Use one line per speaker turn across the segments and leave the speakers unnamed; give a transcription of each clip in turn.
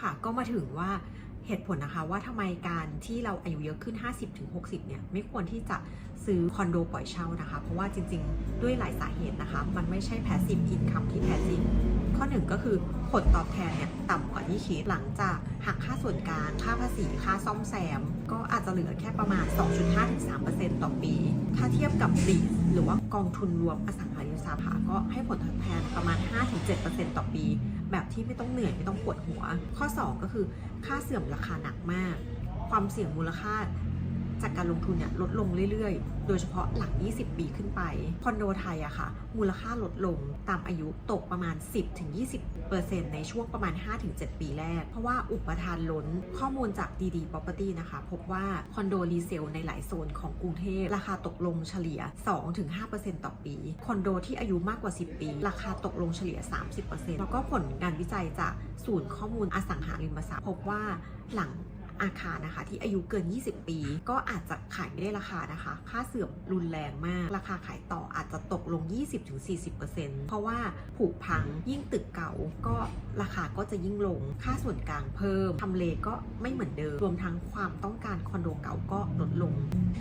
ค่ะ ก็มาถึงว่าเหตุผลนะคะว่าทำไมการที่เราอายุเยอะขึ้น 50-60 เนี่ย ไม่ควรที่จะซื้อคอนโดปล่อยเช่านะคะ เพราะว่าจริงๆ ด้วยหลายสาเหตุนะคะ มันไม่ใช่ passive income ที่แท้จริง ข้อหนึ่งก็คือผลตอบแทนเนี่ยต่ำกว่าที่คิดหลังจากหักค่าส่วนกลาง ค่าภาษี ค่าซ่อมแซม ก็อาจจะเหลือแค่ประมาณ 2.5-3%ต่อปี ถ้าเทียบกับลีสหรือว่ากองทุนรวมอสังหาริมทรัพย์ก็ให้ผลตอบแทนประมาณ 5-7%ต่อปี แบบที่ไม่ต้องเหนื่อยไม่ต้องปวดหัว ข้อ 2 ก็คือค่าเสื่อมราคาหนักมาก ความเสี่ยงมูลค่า จากการลงทุนเนี่ยลดลงเรื่อยๆ โดยเฉพาะหลัง 20 ปีขึ้นไปคอนโดไทยอะค่ะ มูลค่าลดลงตามอายุตกประมาณ 10-20%ในช่วงประมาณ 5-7 ปีแรก เพราะว่าอุปทานล้นข้อมูลจากดีดี Property นะคะ พบว่าคอนโดรีเซลในหลายโซนของกรุงเทพ ราคาตกลงเฉลี่ย 2-5%ต่อปี คอนโดที่อายุมากกว่า 10 ปี ราคาตกลงเฉลี่ย 30%แล้วก็ผลงานวิจัยจากศูนย์ข้อมูลอสังหาริมทรัพย์พบว่าหลัง อาคารนะคะ ที่อายุเกิน 20 ปี ก็อาจจะขายไม่ได้ราคานะคะ ค่าเสื่อมรุนแรงมาก ราคาขายต่ออาจจะตกลง 20-40%เพราะว่าผุพังยิ่งตึกเก่าก็ราคาก็จะยิ่งลง ค่าส่วนกลางเพิ่มทำเลก็ไม่เหมือนเดิม รวมทั้งความต้องการคอนโดเก่าก็ลดลง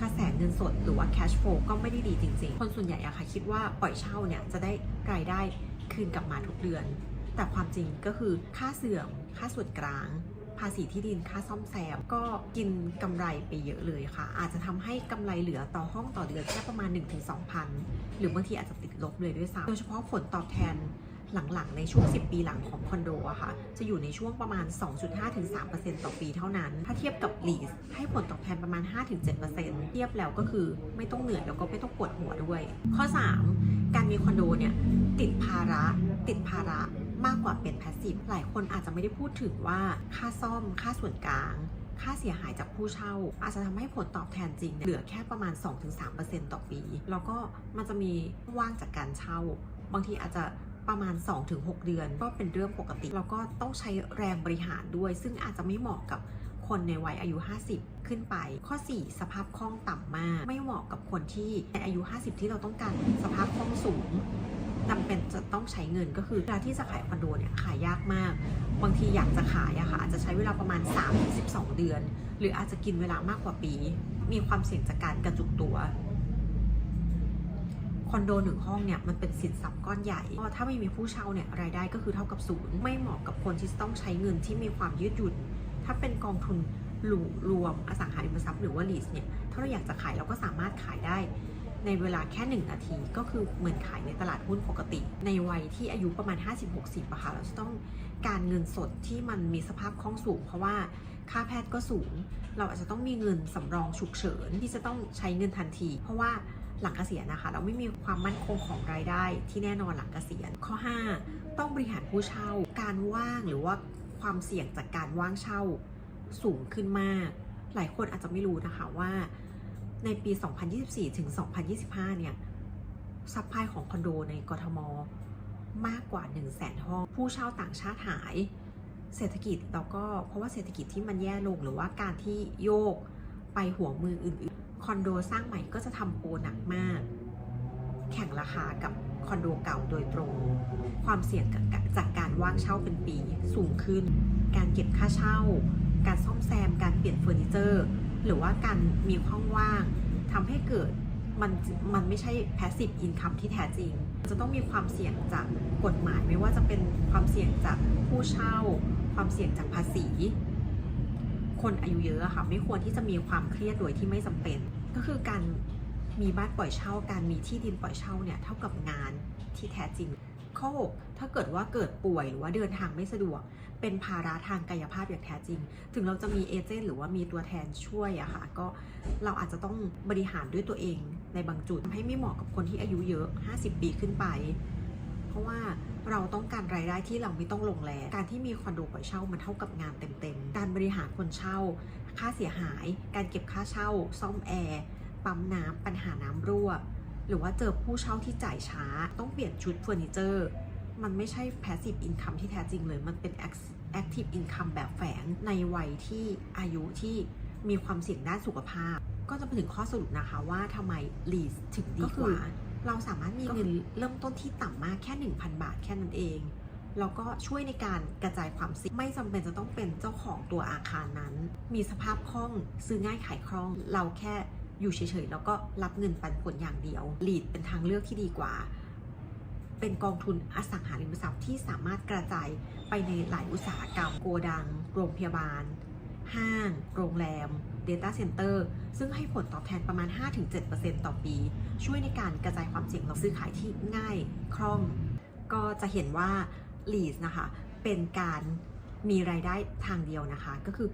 กระแสเงินสดหรือว่า cash flow ก็ไม่ได้ดีจริงๆ คนส่วนใหญ่อะค่ะคิดว่าปล่อยเช่าเนี่ยจะได้รายได้คืนกลับมาทุกเดือน แต่ความจริงก็คือค่าเสื่อม ค่าส่วนกลาง ภาษีที่ดินค่าซ่อมแซมก็กินกำไรไปเยอะเลยค่ะ อาจจะทำให้กำไรเหลือต่อห้องต่อเดือนแค่ประมาณ 1-2,000หรือบางทีอาจจะติดลบเลยด้วยซ้ำโดยเฉพาะผลตอบแทนหลังๆ ในช่วง 10 ปีหลังของคอนโดอะค่ะ จะอยู่ในช่วงประมาณ 2.5-3%ต่อปีเท่านั้น ถ้าเทียบกับลีสให้ผลตอบแทนประมาณ 5-7%เทียบแล้วก็คือไม่ต้องเหนื่อยแล้วก็ไม่ต้องปวดหัวด้วย ข้อ 3 การมีคอนโดเนี่ย ติดภาระ ติดภาระ มากกว่าเป็นแพสซีฟหลายคนอาจจะไม่ได้พูดถึงว่าค่าซ่อมค่าส่วนกลาง ค่าเสียหายจากผู้เช่า อาจจะทำให้ผลตอบแทนจริงเนี่ยเหลือแค่ประมาณ 2-3%ต่อปี แล้วก็มันจะมีว่างจากการเช่า บางทีอาจจะประมาณ 2-6 เดือนก็เป็นเรื่องปกติ แล้วก็ต้องใช้แรงบริหารด้วย ซึ่งอาจจะไม่เหมาะกับคนในวัยอายุ 50 ขึ้นไป ข้อ 4 สภาพคล่องต่ำมาก ไม่เหมาะกับคนที่ในอายุ 50 ที่เราต้องการสภาพคล่องสูง จำเป็นจะต้องใช้เงินก็คือเวลาที่จะขายคอนโดเนี่ยขายยากมาก บางทีอยากจะขายอะค่ะอาจจะใช้เวลาประมาณ 3-12 เดือน หรืออาจจะกินเวลามากกว่าปี มีความเสี่ยงจากการกระจุกตัวคอนโดหนึ่งห้องเนี่ยมันเป็นสินทรัพย์ก้อนใหญ่ก็ถ้าไม่มีผู้เช่าเนี่ยรายได้ก็คือเท่ากับศูนย์ไม่เหมาะกับคนที่ต้องใช้เงินที่มีความยืดหยุ่น ถ้าเป็นกองทุนหลูรวมอสังหาริมทรัพย์หรือว่าลีสเนี่ยถ้าเราอยากจะขายเราก็สามารถขายได้ ในเวลาแค่ 1 นาที ก็คือเหมือนขายในตลาดหุ้นปกติ ในวัยที่อายุประมาณ 50-60อะค่ะเราจะต้องการเงินสดที่มันมีสภาพคล่องสูง เพราะว่าค่าแพทย์ก็สูง เราอาจจะต้องมีเงินสำรองฉุกเฉินที่จะต้องใช้เงินทันที เพราะว่าหลังเกษียณนะคะ เราไม่มีความมั่นคงของรายได้ที่แน่นอนหลังเกษียณข้อ 5 ต้องบริหารผู้เช่า การว่างหรือว่าความเสี่ยงจากการว่างเช่าสูงขึ้นมาก หลายคนอาจจะไม่รู้นะคะว่า ในปี 2024 ถึง 2025 เนี่ยซัพพลายของคอนโดในกทม มากกว่า 1 0 0 0 0แสนห้อง ผู้เช่าต่างชาติหาย เศรษฐกิจแล้วก็เพราะว่าเศรษฐกิจที่มันแย่ลงหรือว่าการที่โยกไปหัวมืออื่นๆ คอนโดสร้างใหม่ก็จะทำโปรหนักมาก แข่งราคากับคอนโดเก่าโดยตรง ความเสี่ยงจากการว่างเช่าเป็นปีสูงขึ้น การเก็บค่าเช่า การซ่อมแซม การเปลี่ยนเฟอร์นิเจอร์ หรือว่าการมีห้องว่างทำให้เกิดมันมันไม่ใช่ passive income ที่แท้จริง จะต้องมีความเสี่ยงจากกฎหมายไม่ว่าจะเป็นความเสี่ยงจากผู้เช่า ความเสี่ยงจากภาษี คนอายุเยอะอะค่ะไม่ควรที่จะมีความเครียดโดยที่ไม่จำเป็น ก็คือการมีบ้านปล่อยเช่า การมีที่ดินปล่อยเช่าเนี่ยเท่ากับงานที่แท้จริง ข้อ6ถ้าเกิดว่าเกิดป่วยหรือว่าเดินทางไม่สะดวก เป็นภาระทางกายภาพอย่างแท้จริง ถึงเราจะมีเอเจนต์หรือว่ามีตัวแทนช่วยอะค่ะ ก็เราอาจจะต้องบริหารด้วยตัวเองในบางจุดทำให้ไม่เหมาะกับคนที่อายุเยอะ 50 ปีขึ้นไป เพราะว่าเราต้องการรายได้ที่เราไม่ต้องลงแรงการที่มีคอนโดปล่อยเช่ามันเท่ากับงานเต็มๆ การบริหารคนเช่า ค่าเสียหาย การเก็บค่าเช่า ซ่อมแอร์ ปั๊มน้ำปัญหาน้ำรั่ว หรือว่าเจอผู้เช่าที่จ่ายช้า ต้องเปลี่ยนชุดเฟอร์นิเจอร์มันไม่ใช่ passive income ที่แท้จริงเลย มันเป็น active income แบบแฝงในวัยที่อายุที่มีความเสี่ยงด้านสุขภาพ ก็จะไปถึงข้อสรุปนะคะว่าทำไม lease ถึงดีกว่า เราสามารถมีเงินเริ่มต้นที่ต่ำมากแค่ 1,000 บาทแค่นั้นเอง แล้วก็ช่วยในการกระจายความเสี่ยง ไม่จำเป็นจะต้องเป็นเจ้าของตัวอาคารนั้น มีสภาพคล่องซื้อง่ายขายคล่อง เราแค่ อยู่เฉยๆแล้วก็รับเงินปันผลอย่างเดียวลีดเป็นทางเลือกที่ดีกว่า เป็นกองทุนอสังหาริมทรัพย์ที่สามารถกระจายไปในหลายอุตสาหกรรมโกดัง โรงพยาบาล ห้าง โรงแรม Data Center ซึ่งให้ผลตอบแทนประมาณ 5-7%ต่อปี ช่วยในการกระจายความเสี่ยงเราซื้อขายที่ง่ายคล่อง ก็จะเห็นว่า l e a s นะคะ เป็นการมีรายได้ทางเดียวนะคะ ก็คือ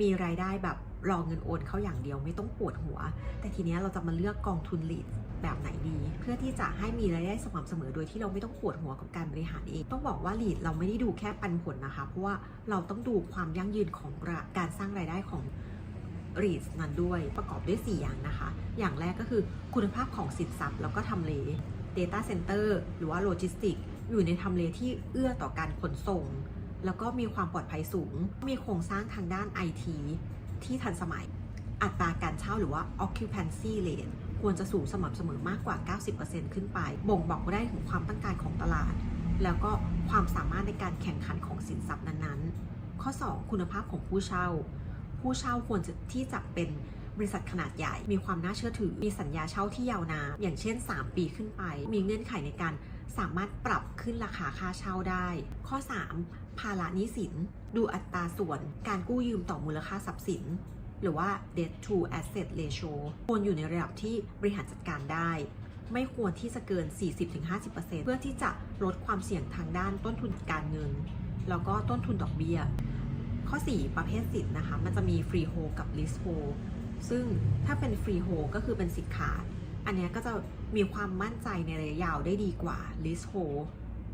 มีรายได้แบบรอเงินโอนเข้าอย่างเดียวไม่ต้องปวดหัว แต่ทีนี้เราจะมาเลือกกองทุน lease แบบไหนดี เพื่อที่จะให้มีรายได้สม่ำเสมอโดยที่เราไม่ต้องปวดหัวกับการบริหารเอง ต้องบอกว่า lead เราไม่ได้ดูแค่ปันผลนะคะ เพราะว่าเราต้องดูความยั่งยืนของการสร้างรายได้ของ REITs นั้นด้วยประกอบด้วย 4 อย่างนะคะ อย่างแรกก็คือคุณภาพของสินทรัพย์ แล้วก็ทำเล Data Center หรือว่าโลจิสติกอยู่ในทำเลที่เอื้อต่อการขนส่ง แล้วก็มีความปลอดภัยสูง มีโครงสร้างทางด้าน IT ที่ทันสมัย อัตราการเช่าหรือว่า occupancy rate ควรจะสูงสม่ำเสมอมากกว่า 90%ขึ้นไป บ่งบอกได้ถึงความต้องการของตลาด แล้วก็ความสามารถในการแข่งขันของสินทรัพย์นั้นๆ ข้อ 2 คุณภาพของผู้เช่า ผู้เช่าควรจะที่จะเป็นบริษัทขนาดใหญ่ มีความน่าเชื่อถือ มีสัญญาเช่าที่ยาวนาน อย่างเช่น 3 ปีขึ้นไป มีเงื่อนไขในการสามารถปรับขึ้นราคาค่าเช่าได้ ข้อ 3 ภาระหนี้สิน ดูอัตราส่วนการกู้ยืมต่อมูลค่าทรัพย์สิน หรือว่า debt to asset ratio ควรอยู่ในระดับที่บริหารจัดการได้ ไม่ควรที่จะเกิน 40-50%เพื่อที่จะลดความเสี่ยงทางด้านต้นทุนการเงิน แล้วก็ต้นทุนดอกเบี้ย ข้อ 4 ประเภทสิทธิ์นะคะ มันจะมี free hold กับ lease hold ซึ่งถ้าเป็น free hold ก็คือเป็นสิทธิ์ขาด อันนี้ก็จะมีความมั่นใจในระยะยาวได้ดีกว่า lease hold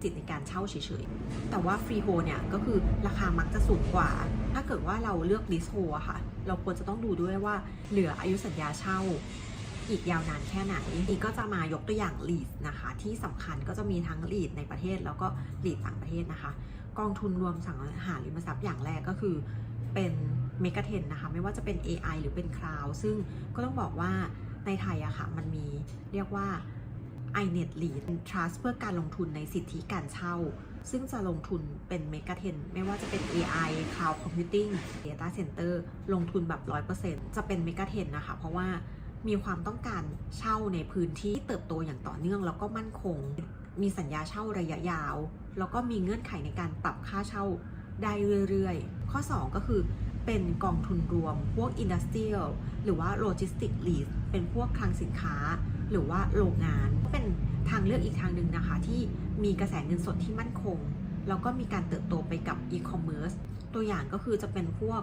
จิตในการเช่าเฉยๆ แต่ว่า free hold เนี่ยก็คือราคามักจะสูงกว่า ถ้าเกิดว่าเราเลือก lease hold อะค่ะ เราควรจะต้องดูด้วยว่าเหลืออายุสัญญาเช่า อีกยาวนานแค่ไหนอีกก็จะมายกตัวอย่าง lead นะคะ ที่สำคัญก็จะมีทั้ง lead ในประเทศแล้วก็ lead ต่างประเทศนะคะ กองทุนรวมสังหาริมทรัพย์อย่างแรกก็คือเป็นเมกะเทนนะคะ ไม่ว่าจะเป็น AI หรือเป็นคลาวซึ่งก็ต้องบอกว่าในไทยอะค่ะ มันมีเรียกว่า iNet Lead Trust เพื่อการลงทุนในสิทธิการเช่า ซึ่งจะลงทุนเป็นเมกะเทนไม่ว่าจะเป็น AI Cloud Computing Data Center ลงทุนแบบ 100%จะเป็นเมกะเทนนะคะ เพราะว่ามีความต้องการเช่าในพื้นที่เติบโตอย่างต่อเนื่อง แล้วก็มั่นคง มีสัญญาเช่าระยะยาว แล้วก็มีเงื่อนไขในการปรับค่าเช่าได้เรื่อยๆ ข้อ 2 ก็คือเป็นกองทุนรวมพวก Industrial หรือว่า Logistic Lease เป็นพวกคลังสินค้า หรือว่าโรงงานเป็นทางเลือกอีกทางหนึ่งนะคะ ที่มีกระแสเงินสดที่มั่นคง แล้วก็มีการเติบโตไปกับอีคอมเมิร์ซตัวอย่างก็คือจะเป็นพวก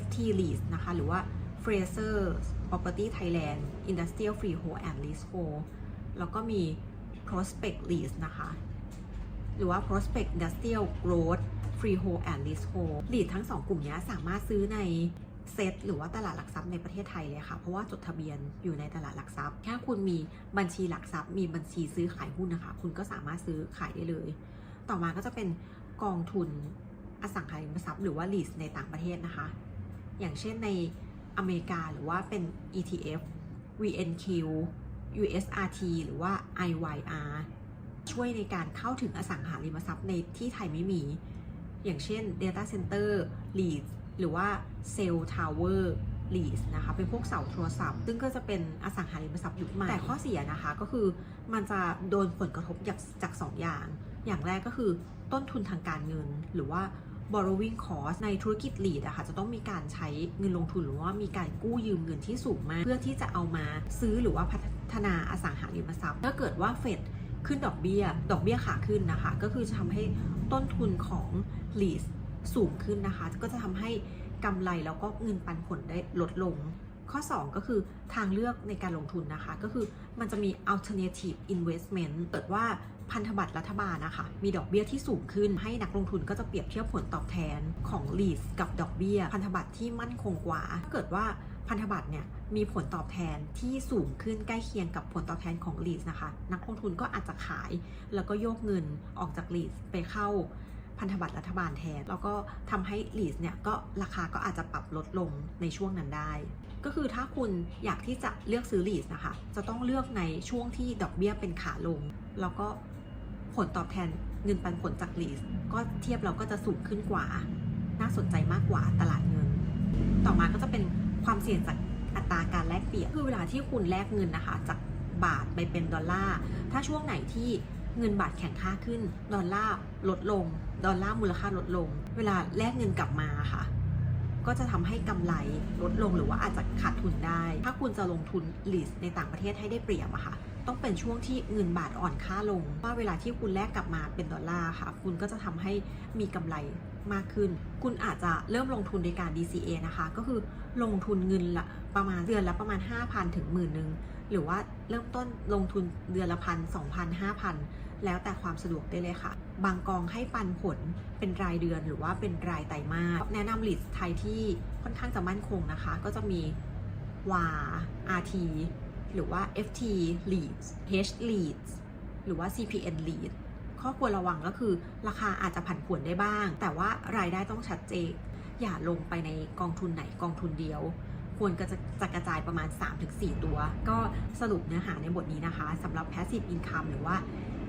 FT Lease นะคะ หรือว่า Fraser Property Thailand Industrial Freehold and Leasehold แล้วก็มี Prospect Lease นะคะ หรือว่า Prospect Industrial Growth Freehold and Leasehold Lead ทั้ง 2 กลุ่มนี้สามารถซื้อใน เซ็ตหรือว่าตลาดหลักทรัพย์ในประเทศไทยเลยค่ะ เพราะว่าจดทะเบียนอยู่ในตลาดหลักทรัพย์ แค่คุณมีบัญชีหลักทรัพย์ มีบัญชีซื้อขายหุ้นนะคะ คุณก็สามารถซื้อขายได้เลย ต่อมาก็จะเป็นกองทุนอสังหาริมทรัพย์หรือว่า lease ในต่างประเทศนะคะ อย่างเช่นในอเมริกาหรือว่าเป็น ETF VNQ USRT หรือว่า IYR ช่วยในการเข้าถึงอสังหาริมทรัพย์ในที่ไทยไม่มี อย่างเช่น Data Center Lease หรือว่า Cell Tower Lease นะคะเป็นพวกเสาโทรศัพท์ ซึ่งก็จะเป็นอสังหาริมทรัพย์ยุคใหม่แต่ข้อเสียนะคะก็คือมันจะโดนผลกระทบจากจาก2ออย่าง อย่างแรกก็คือต้นทุนทางการเงิน หรือว่า borrowing cost ในธุรกิจ lead อะค่ะจะต้องมีการใช้เงินลงทุนหรือว่ามีการกู้ยืมเงินที่สูงมาก เพื่อที่จะเอามาซื้อหรือว่าพัฒนาอสังหาริมทรัพย์ถ้าเกิดว่าเฟดขึ้นดอกเบี้ย ดอกเบี้ยขาขึ้นนะคะ ก็คือจะทำให้ต้นทุนของ lease สูงขึ้นนะคะ ก็จะทำให้กำไรแล้วก็เงินปันผลได้ลดลง ข้อ 2 ก็คือทางเลือกในการลงทุนนะคะ ก็คือมันจะมี alternative investment เกิดว่าพันธบัตรรัฐบาลนะคะ มีดอกเบี้ยที่สูงขึ้น ให้นักลงทุนก็จะเปรียบเทียบผลตอบแทนของ l e a s กับดอกเบี้ย พันธบัตรที่มั่นคงกว่า ถ้าเกิดว่าพันธบัตรเนี่ยมีผลตอบแทนที่สูงขึ้นใกล้เคียงกับผลตอบแทนของ l e a s นะคะ นักลงทุนก็อาจจะขายแล้วก็โยกเงินออกจาก l e a s ไปเข้า พันธบัตรรัฐบาลแทน แล้วก็ทำให้ lease เนี่ยก็ราคาก็อาจจะปรับลดลงในช่วงนั้นได้ ก็คือถ้าคุณอยากที่จะเลือกซื้อ lease นะคะ จะต้องเลือกในช่วงที่ดอกเบี้ยเป็นขาลง แล้วก็ผลตอบแทนเงินปันผลจากลีสก็เทียบเราก็จะสูงขึ้นกว่า น่าสนใจมากกว่าตลาดเงิน ต่อมาก็จะเป็นความเสี่ยงจากอัตราการแลกเปลี่ยนคือเวลาที่คุณแลกเงินนะคะ จากบาทไปเป็นดอลลาร์ ถ้าช่วงไหนที่ เงินบาทแข็งค่าขึ้น ดอลลาร์ลดลง ดอลลาร์มูลค่าลดลง เวลาแลกเงินกลับมาค่ะ ก็จะทำให้กำไรลดลงหรือว่าอาจจะขาดทุนได้ ถ้าคุณจะลงทุนลีสในต่างประเทศให้ได้เปรียบอะค่ะ ต้องเป็นช่วงที่เงินบาทอ่อนค่าลงว่าเวลาที่คุณแลกกลับมาเป็นดอลลาร์ค่ะ คุณก็จะทำให้มีกำไรมากขึ้น คุณอาจจะเริ่มลงทุนในการ DCA นะคะ ก็คือลงทุนเงินละประมาณเดือนละประมาณ 5,000 ถึงหมื่นหนึ่งหรือว่า เริ่มต้นลงทุนเดือนละพันสองพันห้าพันแล้วแต่ความสะดวกได้เลยค่ะ บางกองให้ปันผลเป็นรายเดือนหรือว่าเป็นรายไตรมาส แนะนำลีดไทยที่ค่อนข้างจะมั่นคงนะคะ ก็จะมีวา RT หรือว่า FT Leads H Leads หรือว่า CPN Lead ข้อควรระวังก็คือราคาอาจจะผันผวนได้บ้าง แต่ว่ารายได้ต้องชัดเจน อย่าลงไปในกองทุนไหนกองทุนเดียว ควรก็จะจะกระจายประมาณ 3-4 ตัว ก็สรุปเนื้อหาในบทนี้นะคะสำหรับ Passive Income หรือว่า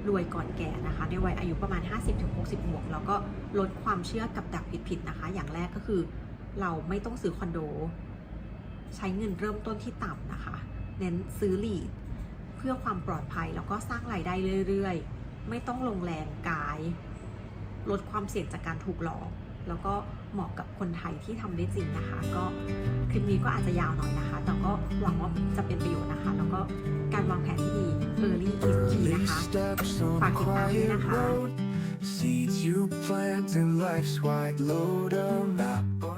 รวยก่อนแก่นะคะในวัยอายุประมาณ 50-60บวกแล้วก็ลดความเชื่อกับดักผิดๆนะคะ อย่างแรกก็คือเราไม่ต้องซื้อคอนโด ใช้เงินเริ่มต้นที่ต่ำนะคะ เน้นซื้อลีดเพื่อความปลอดภัยแล้วก็สร้างรายได้เรื่อยๆ ไม่ต้องลงแรงกาย ลดความเสี่ยงจากการถูกหลอก แล้วก็เหมาะกับคนไทยที่ทำได้จริงนะคะ ก็คลิปนี้ก็อาจจะยาวหน่อยนะคะ แต่ก็หวังว่าจะเป็นประโยชน์นะคะ แล้วก็การวางแผนที่ดี Early is key นะคะ
steps on a
ฝากติดตามด้วย
quiet
นะคะ
road. Seeds you plant in life's wide load 'em out.